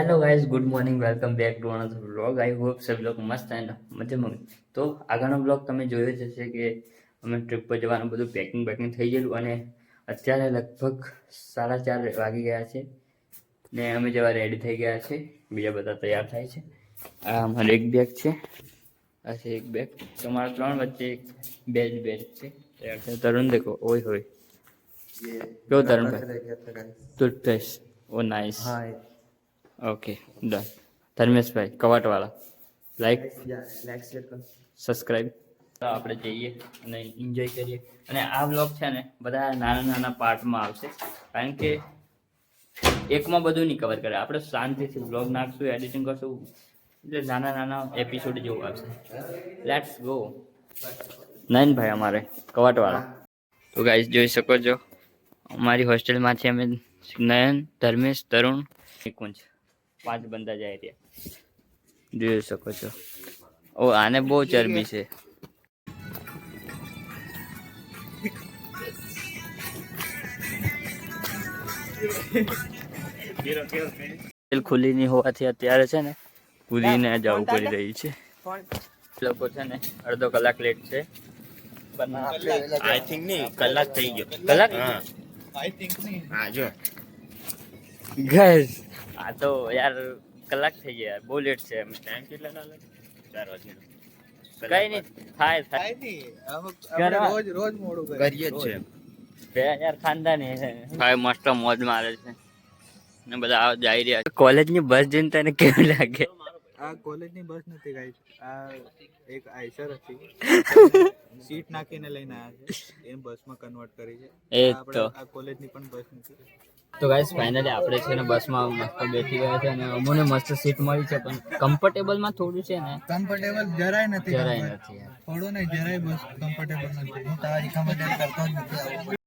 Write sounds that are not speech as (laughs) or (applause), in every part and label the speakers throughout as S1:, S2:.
S1: Hello guys good morning welcome back to another vlog I hope sub log મસ્ત and મજામાં હોય. તો આગળનો બ્લોગ તમે જોયો જ હશે કે અમે ટ્રીપ પર જવાનું બધું પેકિંગ બેકિંગ થઈ ગયેલું અને અત્યારે લગભગ સાડા ચાર વાગી ગયા છે ને અમે જવા રેડી થઈ ગયા છે બીજા બધા તૈયાર થાય છે આ અમારો એક બેગ છે આ છે એક બેગ તમારા ત્રણ વચ્ચે એક બે જ બેગ છે તૈયાર છે તરુણ દેખો ઓય હોય કેવો તરુણભાઈ ટૂથપેસ્ટ ઓ નાઇસ ઓકે ડન ધર્મેશભાઈ કવાટવાળા લાઈક સબસ્ક્રાઈબ તો આપણે જઈએ અને એન્જોય કરીએ. અને આ બ્લોગ છે ને બધા નાના નાના પાર્ટમાં આવશે. કારણ કે એકમાં બધું નહીં કવર કરે. આપણે શાંતિથી બ્લોગ નાખશું એડિટિંગ કરશું. એટલે નાના નાના એપિસોડ જેવું આવશે. લેટ્સ ગો નયનભાઈ અમારે કવાટવાળા તો ગાઈસ જોઈ શકો છો. અમારી હોસ્ટેલમાંથી અમે નયન ધર્મેશ તરુણ નિકુંજ પાંચ બંદા જાય રહ્યા જોઈ શકો છો. ઓ આને બહુ ચરબી છે. દિલ ખુલ્લી નહીં હોવાથી અત્યારે છે ને કૂદીને જવું પડી રહી છે. લોકો છે ને અડધો કલાક લેટ છે. પણ
S2: આઈ થિંક નહીં કલાક થઈ ગયો.
S1: કલાક?
S2: હા હા જો.
S1: ગેસ આ તો યાર કલાક થઈ ગયા બહુ લેટ છે એમ.
S2: ટાઈમ કેટલા ના લાગે? ચાર વાગે
S1: કઈ નહીં થાય થાય. ઘરમાં-
S3: રોજ રોજ મોડું
S2: કરીએ. જ છે.
S1: બે યાર ખાનદાની છે ભાઈ મસ્ત મોજ મારે છે. ને બધા જાય રહ્યા છે. કોલેજની બસ જઈને તને કેવું લાગે?
S3: આ કોલેજની બસ નથી ગાઈસ. આ એક આઈસર હતી. સીટ નાખીને લઈને આવ્યા છે. એ બસમાં કન્વર્ટ કરી છે.
S1: એ તો.
S3: આ કોલેજની પણ બસ નથી.
S1: તો ગાઈસ ફાઇનલી આપણે છે ને બસમાં મસ્ત બેઠી ગયા છે અને અમને મસ્ત સીટ મળી છે પણ કમ્ફર્ટેબલમાં થોડું છે ને
S3: કમ્ફર્ટેબલ જરાય નથી
S1: જરાય નથી
S3: થોડું નહીં જરાય બસ કમ્ફર્ટેબલ નથી. હું તારી કમ્ફર્ટેબલ કરતો જ નથી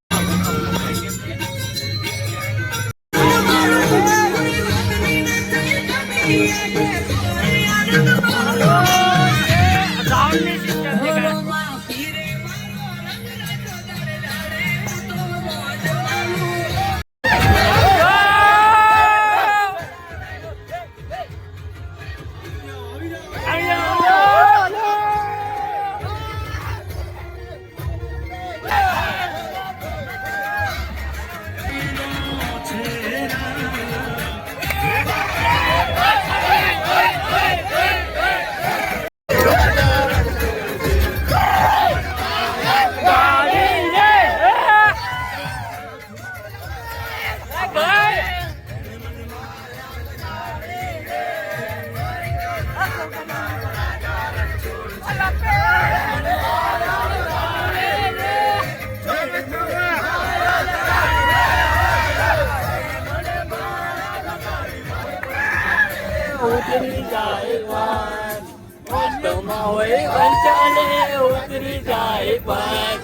S3: હોય વંચાલે ઉતરી જાય પાર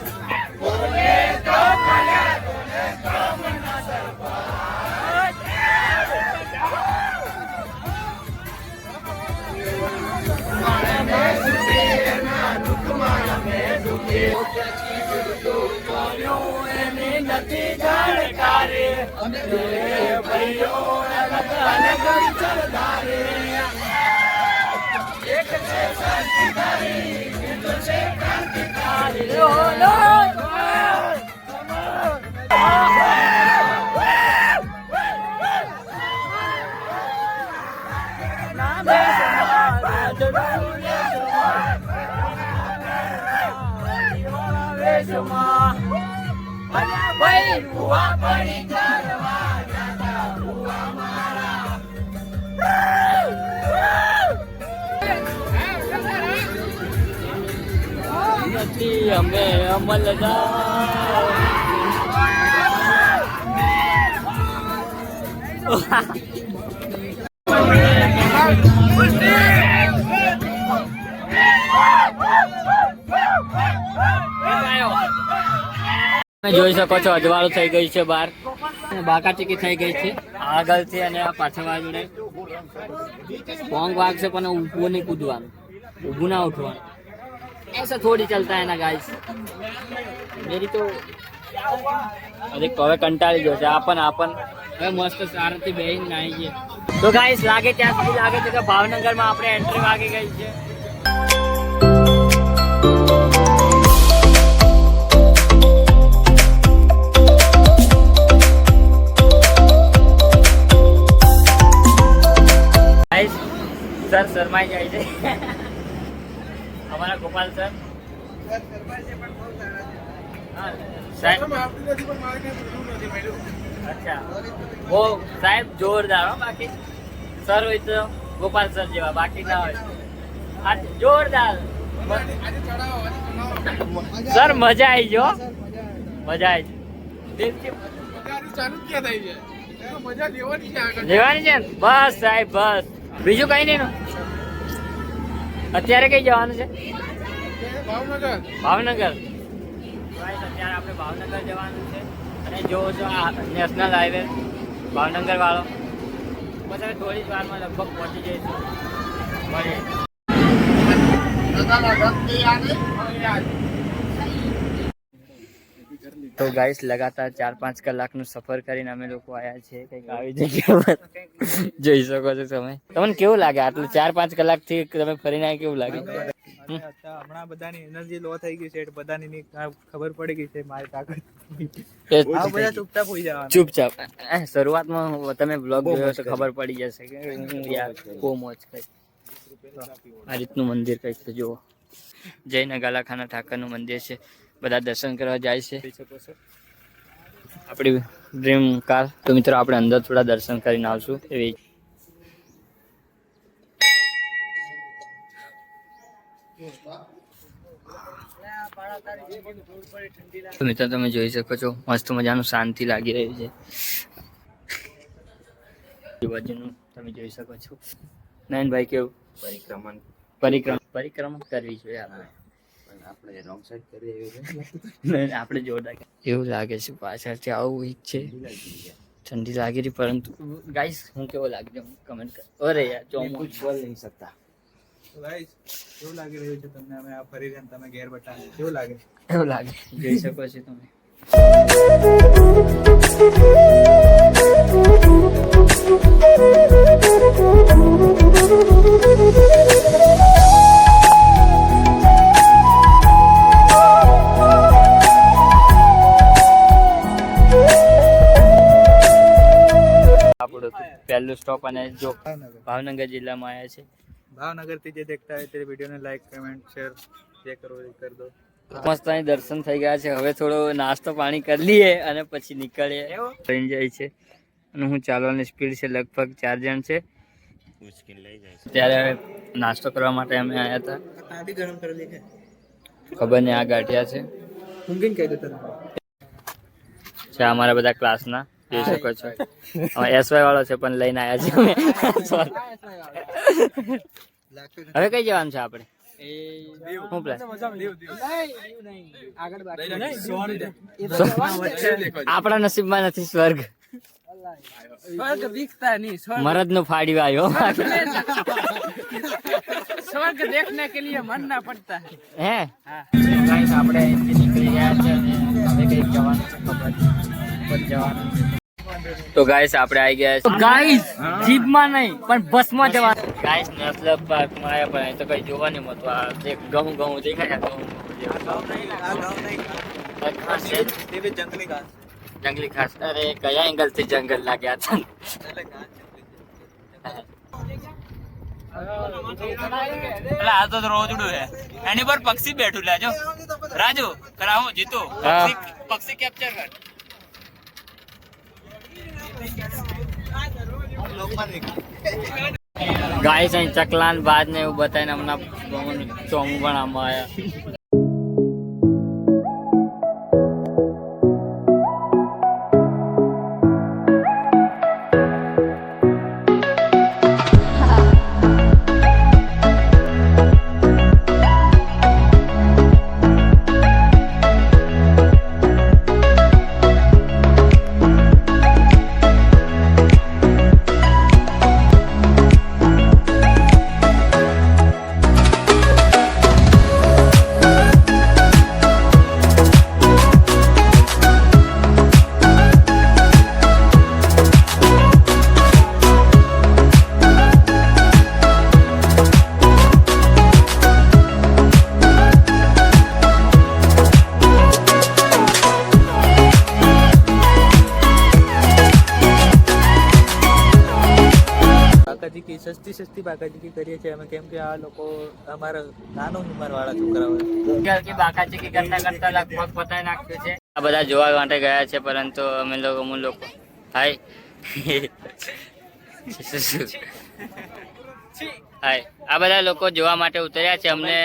S3: નથી જાણકારી ભાઈઓ અલગ અલગ વિચારધારે. ભાઈ નથી, અમે અમલદાર તમે જોઈ શકો છો, અજવાળું થઈ ગઈ છે બહાર. અને બાકા ચીકી થઈ ગઈ છે. આગળથી અને આ પાછળ બાજુને પોંગ વાગશે પણ ઊભું નહીં કૂદવાનું. ઊભું ના ઉઠવાનું. ऐसा थोड़ी चलता है ना गाइस मेरी तो અરે હવે કંટાળી ગયો છે આપણ આપણ હવે મસ્ત સારથી બેહીને નાહી ગયા
S1: તો ગાઈસ લાગે ત્યાં સુધી લાગે છે કે ભાવનગરમાં આપણે એન્ટ્રી વાગી ગઈ છે ગાઈસ સર શરમાઈ જાય છે અમારા ગોપાલ સર હા, સાહેબ અચ્છા. ઓ સાહેબ જોરદાર હો બાકી. સર હોય તો ગોપાલ સર જેવા બાકી ના હોય. જોરદાર. સર મજા આવી. જો. મજા આવી. લેવાની છે બસ સાહેબ બસ. બીજું કઈ નહીં? અત્યારે કઈ જવાનું છે? ભાવનગર? ભાવનગર. અત્યારે આપણે ભાવનગર જવાનું છે. અને જો છો આ નેશનલ હાઈવે ભાવનગર વાળો. બસ હવે થોડી જ વારમાં લગભગ પહોંચી જઈશું. મળીએ. તો ગાઈસ લગાતાર ચાર પાંચ કલાકનું સફર કરીને અમે લોકો આવ્યા છે કંઈક આવી જગ્યા જોઈ શકો છો તમે. તમને કેવું લાગે? આટલું ચાર પાંચ કલાકથી તમે ફરીને આવ્યા કેવું લાગે?
S3: હમણાં બધાની એનર્જી લો થઈ ગઈ છે એટલે બધાની ખબર પડી ગઈ છે મારી તાકાત. ચૂપચાપ હોઈ જવાના.
S1: ચૂપચાપ. શરૂઆતમાં તમે બ્લોગ જોયો તો ખબર પડી જશે કે યાર બહુ મોજ કઈ આ રીતનું મંદિર કંઈક છે જુઓ. જૈન ગાલાખાના ઠાકરનું મંદિર છે. બધા દર્શન કરવા જાય છે. આપણી ડ્રીમ કાર તો મિત્રો આપણે અંદર થોડા દર્શન કરીને આવશું. એવી મિત્રો તમે જોઈ શકો છો, મસ્ત મજાનું શાંતિ લાગી રહ્યું છે. આજુબાજુનું તમે જોઈ શકો છો. નયનભાઈ કેવું?
S2: પરિક્રમણ.
S1: પરિક્રમા પરિક્રમા કરવી જોઈએ આપણે.
S2: પણ આપણે રોંગ સાઈડ કરી એવી
S1: આપણે જોરદાર એવું લાગે છે પાછળથી આવું વીક છે. ઠંડી લાગી રહી પરંતુ ગાઈસ હું કેવો લાગે કમેન્ટ કર. અરે યાર ચોમો
S2: બોલ નહીં શકતા.
S3: ગાઈસ કેવું લાગી રહ્યું છે તમને? અમે આ ફરી રહ્યા તમે ઘેર બેઠા કેવું લાગે?
S1: એવું લાગે. જોઈ શકો છો તમે. આપણું પહેલું સ્ટોપ અને જો
S3: ભાવનગર
S1: જિલ્લામાં આવ્યા છે.
S3: ભાવનગરથી જે દેખતા હોય તે વિડીયોને લાઈક કમેન્ટ શેર જે કરવો એ કરી દો.
S1: મસ્ત અહીં દર્શન થઈ ગયા છે. હવે થોડો નાસ્તો પાણી કરી લઈએ અને પછી નીકળીએ. ટ્રેન જાય છે અને હું ચાલવાની સ્પીડ છે લગભગ ચાર જણ છે.
S2: મુશ્કેલ લઈ જાય છે.
S1: ત્યારે નાસ્તો કરવા માટે અમે આવ્યા હતા.
S3: ગરમ કરેલી છે
S1: ખબર નહીં આ ગાંઠિયા છે. છે અમારા બધા ક્લાસના પી શકો છો. એસવાય વાળો છે પણ લઈને આવ્યા છીએ (laughs) હવે કઈ જવાનું છે આપણે? આપણા નસીબમાં નથી સ્વર્ગ. મરદ નો ફાડી આવ્યો.
S3: સ્વર્ગ દેખને કે લીએ મન ના પડતા.
S1: હે? આપણે નીકળી ગયા છે. તો ગાઈસ આપણે આવી ગયા છે ગાઈસ જીપમાં નહીં પણ બસમાં જવા. ગાઈસ નેશનલ પાર્કમાં આવ્યા પણ તો કઈ જોવા નહીં મળતું. આ જે ઘઉં ઘઉં દેખાય ઘઉં.
S3: જંગલી ઘાસ
S1: જંગલી ઘાસ. અરે કયા એંગલથી જંગલ લાગ્યા હતા?
S4: આ તો રોજડું હે એની પર પક્ષી બેઠું લેજો રાજુ કરાવો જીતો. પક્ષી પક્ષી કેપ્ચર કર.
S1: ગાઈસ અહીં ચકલાન બાદ ને એવું બતાવીને હમણાં ચોમું પણ આમાં આવ્યા.
S3: બાકાચીકી કરીએ છીએ અમે, કેમ કે આ લોકો અમારા નાનો ઉંમર વાળા છોકરા
S1: હોય બાકાચીકી કરતા કરતા લગભગ પતાવી નાખ્યું છે. આ બધા જોવા માટે ગયા છે, પરંતુ અમે લોકો હું લોકો હાય. હાય. આ બધા લોકો જોવા માટે ઉતર્યા છે, અમને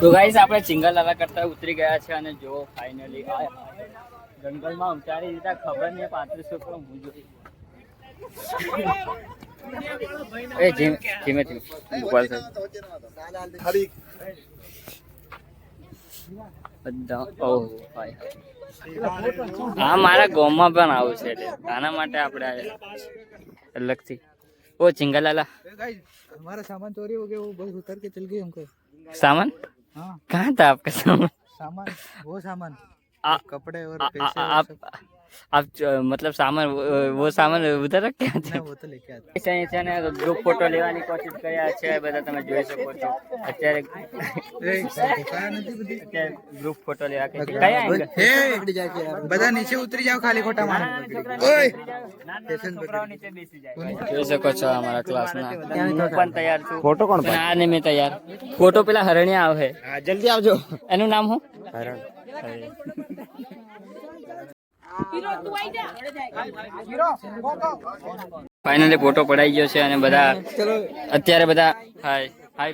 S1: તો ગાઈસ આપણે ઉતરી ગયા છે અને જો ફાઇનલી જંગલમાં ઉતારી દીધા, ખબર નહીં, પાંત્રીસો જોઈ એ ધીમે ધીમે ધીમે ઉપર કર. બધા ઓહ ભાઈ હા મારા ગામમાં પણ આવું છે એટલે આના માટે આપણે આયા છીએ. અલગથી ઓ ચિંગાલાલા
S3: हमारा सामान चोरी हो गया वो बस उतर के चल गई हमको
S1: सामान
S3: हाँ
S1: कहाँ था आपका सामान
S3: सामान वो सामान
S1: आ-
S3: कपड़े और
S1: आ, आ,
S3: पैसे
S1: आ,
S3: और
S1: आप
S3: सब-
S1: आप जो- मतलब सामान वो, वो सामान उधर रख के आते
S3: ना वो तो लेके आते
S1: અહીં છે ને ગ્રુપ ફોટો લેવાની કોશિશ કર્યા છે બધા તમે જોઈ શકો છો અત્યારે અત્યારે ગ્રુપ ફોટો લેવા કે છે. કયા angle?
S3: બધા નીચે ઉતરી જાઓ ખાલી ખોટા માણસ
S1: છોકરાઓ નીચે બેસી જાય. જોઈ શકો છો અમારા ક્લાસના હું પણ તૈયાર છું ફોટો કોણ આ ને મેં તૈયાર ફોટો પેલા હરણિયા આવે
S2: જલ્દી આવજો
S1: એનું નામ શું Finally photo. પડાઈ ગયો છે અને બધા અત્યારે બધા હાય હાય.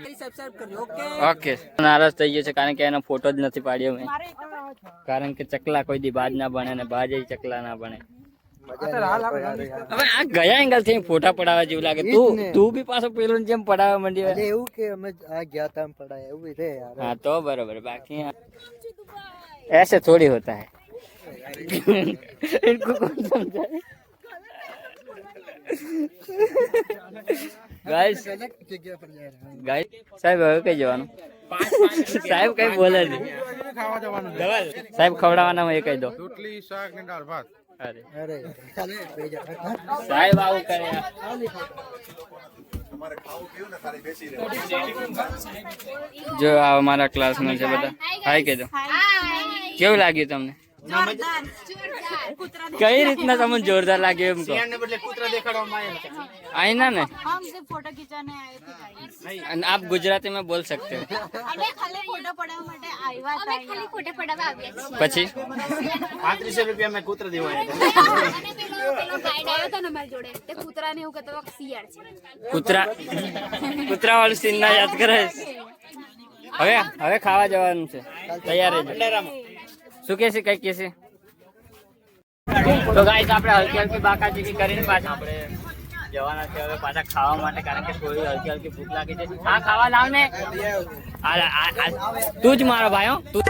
S1: ઓકે નારાજ થઈ ગયો છે કારણ કે એનો ફોટો જ નથી પાડ્યો મેં. કારણ કે ચકલા કોઈ દી બાજ ના બને ને બાજ ચકલા ના બને. ફોટા પડાવવા જેવું લાગે. તું તું પાછો પેલો જેમ પડાવવા માંડી
S3: એવું કે અમે આ ગયા તા એવું
S1: બરોબર. બાકી એસે થોડી હોતા હે. इनको कौन समझाए गाइस ગાઈસ સાહેબ હવે કઈ જવાનું સાહેબ કઈ બોલે નહીં સાહેબ ખવડાવવાના હોય એ કહી દો અરે
S3: અરે
S1: સાહેબ આવું કરે જો આ અમારા ક્લાસમાં છે બધા હાય કહી દો કેવું લાગ્યું તમને કઈ રીતના તમને જોરદાર લાગે એમ
S5: કે બદલે કૂતરા દેખાડવામાં આયા ને?
S1: અને આપ ગુજરાતી
S5: માં બોલ સકતે
S1: પછી?
S2: 3500 રૂપિયા મે કૂતરા દેવા
S5: આવ્યા અને
S1: કૂતરા યાદ કરે હવે હવે ખાવા જવાનું છે. તૈયાર રહેજો. શું કે છે કઈ કે છે? તો ગાઈસ આપણે હલકી હલકી બાકાચીકી કરીને પાછા આપણે જવાના છે હવે પાછા ખાવા માટે કારણ કે થોડી હલકી હલકી ભૂખ લાગી છે. હા ખાવા લાવ ને. તું જ મારો ભાઈ તું